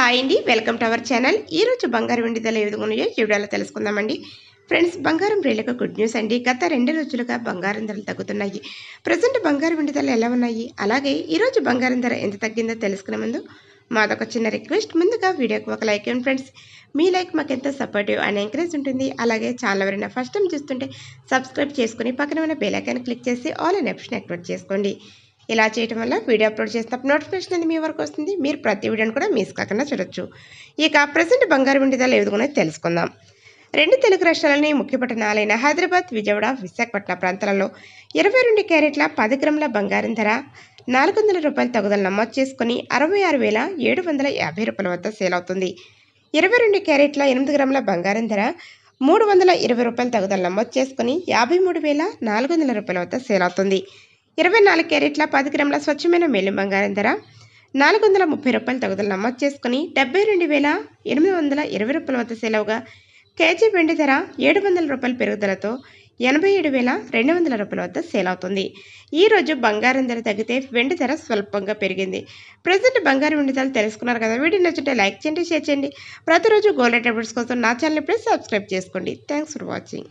Hi అండి. Welcome to our channel. ఈరోజు బంగారం వెండి ధరలు ఏ విధంగా ఉన్నాయో చూడాలో తెలుసుకుందామండి. ఫ్రెండ్స్ బంగారం రేలకు గుడ్ న్యూస్ అండి. గత రెండు రోజులుగా బంగారం ధరలు తగ్గుతున్నాయి. ప్రజెంట్ బంగారం వెండి ధరలు ఎలా ఉన్నాయి? అలాగే ఈరోజు బంగారం ధర ఎంత తగ్గిందో తెలుసుకునే ముందు మాదొక చిన్న రిక్వెస్ట్. ముందుగా వీడియోకి ఒక లైక్ ఇవ్వండి ఫ్రెండ్స్. మీ లైక్ మాకు ఎంత సపోర్టివ్ అండ్ ఎంకరేజ్ ఉంటుంది. అలాగే ఛానల్ ఎవరైనా ఫస్ట్ టైం చూస్తుంటే సబ్స్క్రైబ్ చేసుకుని పక్కన ఉన్న బెల్ ఐకాన్ క్లిక్ చేసి ఆల్ అండ్ ఆప్షన్ యాక్టివేట్ చేసుకోండి. ఇలా చేయడం వల్ల వీడియో అప్లోడ్ చేసినప్పుడు నోటిఫికేషన్ అనేది మీ వరకు వస్తుంది. మీరు ప్రతి వీడియోని కూడా మిస్ కాకుండా చూడొచ్చు. ఇక ప్రజెంట్ బంగారు వెండి ధరలు ఏ తెలుసుకుందాం. రెండు తెలుగు రాష్ట్రాలని ముఖ్య పట్టణాలైన హైదరాబాద్ విజయవాడ విశాఖపట్నం ప్రాంతాలలో ఇరవై రెండు క్యారెట్ల పది గ్రాముల బంగారం ధర నాలుగు వందల రూపాయల తగుదల నమోదు చేసుకుని అరవై ఆరు వేల ఏడు వందల యాభై రూపాయల వద్ద సేల్ అవుతుంది. ఇరవై రెండు క్యారెట్ల ఎనిమిది గ్రాముల బంగారం ధర మూడు వందల ఇరవై రూపాయల తగుదల నమోదు చేసుకుని యాభై మూడు వేల నాలుగు వందల రూపాయల వద్ద సేల్ అవుతుంది. ఇరవై నాలుగు క్యారెట్ల పది గ్రాముల స్వచ్ఛమైన మేలు బంగారం ధర నాలుగు వందల ముప్పై రూపాయల తగుదల నమోదు చేసుకుని డెబ్బై రెండు వేల ఎనిమిది వందల ఇరవై రూపాయల వద్ద సెలవుగా కేజీ వెండి ధర ఏడు వందల రూపాయల పెరుగుదలతో ఎనభై ఏడు వేల రెండు వందల రూపాయల వద్ద సేల్ అవుతుంది ఈ రోజు బంగారం ధర తగ్గితే వెండి ధర స్వల్పంగా పెరిగింది. ప్రజెంట్ బంగారం వెండి ధరలు తెలుసుకున్నారు కదా వీడియో నచ్చుంటే లైక్ చేయండి షేర్ చేయండి. ప్రతిరోజు గోల్డ్ అప్డేట్స్ కోసం నా ఛానల్ ఇప్పుడే సబ్స్క్రైబ్ చేసుకోండి. Thanks for watching.